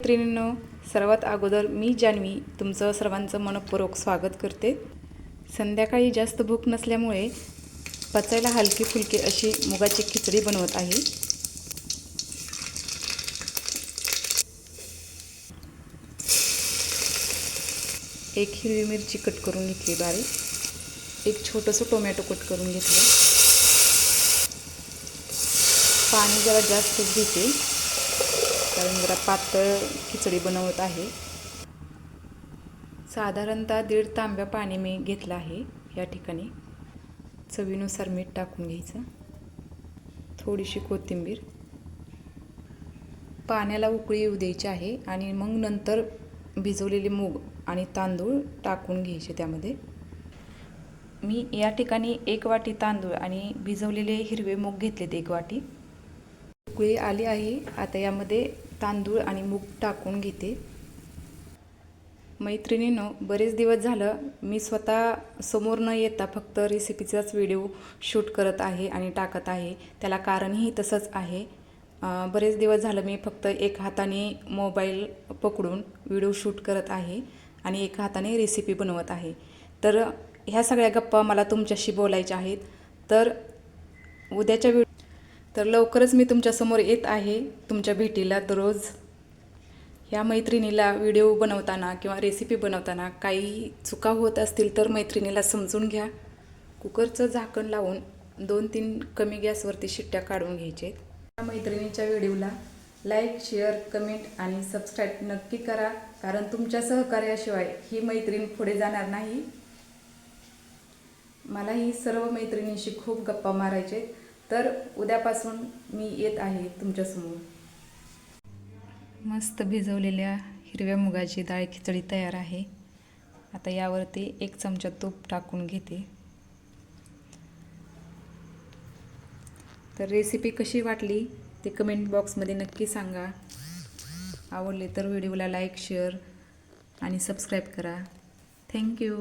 मैत्रिणींनो सर्वात अगोदर मी जान्हवी तुमचं सर्वांचं मनपूर्वक स्वागत करते. संध्याकाळी जास्त भूक नसल्यामुळे पचायला हलकी फुलकी अशी मुगाची खिचडी बनवत आहे. एक हिरवी मिरची कट करून घेतली बारीक. एक छोटंसं टोमॅटो कट करून घेतलं. पाणी जरा जास्तच घेते. कारण जरा पातळ खिचडी बनवत आहे. साधारणतः दीड तांब्या पाणी मी घेतलं आहे या ठिकाणी. चवीनुसार मीठ टाकून घ्यायचं. थोडीशी कोथिंबीर. पाण्याला उकळी येऊ द्यायची आहे आणि मग नंतर भिजवलेले मूग आणि तांदूळ टाकून घ्यायचे त्यामध्ये. मी या ठिकाणी एक वाटी तांदूळ आणि भिजवलेले हिरवे मूग घेतलेत एक वाटी. उकळी आली आहे. आता यामध्ये तांदूळ आणि मूग टाकून घेते. मैत्रिणीनं बरेच दिवस झालं मी स्वतः समोर न येता फक्त रेसिपीचाच व्हिडिओ शूट करत आहे आणि टाकत आहे. त्याला कारणही तसंच आहे. बरेच दिवस झालं मी फक्त एक हाताने मोबाईल पकडून व्हिडिओ शूट करत आहे आणि एका हाताने रेसिपी बनवत आहे. तर ह्या सगळ्या गप्पा मला तुमच्याशी बोलायच्या आहेत. तर उद्याच्या व्हिडिओ तर लवकरच मी तुमच्यासमोर येत आहे तुमच्या भेटीला दररोज ह्या मैत्रिणीला व्हिडिओ बनवताना किंवा रेसिपी बनवताना काही चुका होत असतील तर मैत्रिणीला समजून घ्या. कुकरचं झाकण लावून दोन तीन कमी गॅसवरती शिट्ट्या काढून घ्यायचे. या मैत्रिणीच्या व्हिडिओला लाईक शेअर कमेंट आणि सबस्क्राईब नक्की करा कारण तुमच्या सहकार्याशिवाय ही मैत्रीण पुढे जाणार नाही. मला ही सर्व मैत्रिणींशी खूप गप्पा मारायचे. तर उद्यापासून मी येत आहे तुमच्यासमोर मस्त भिजवलेल्या हिरव्या मुगाची डाळ खिचडी तयार आहे. आता यावरती एक चमचा तूप टाकून घेते. तर रेसिपी कशी वाटली ते कमेंट बॉक्समध्ये नक्की सांगा. आवडले तर व्हिडिओला लाईक शेअर आणि सबस्क्राईब करा. Thank you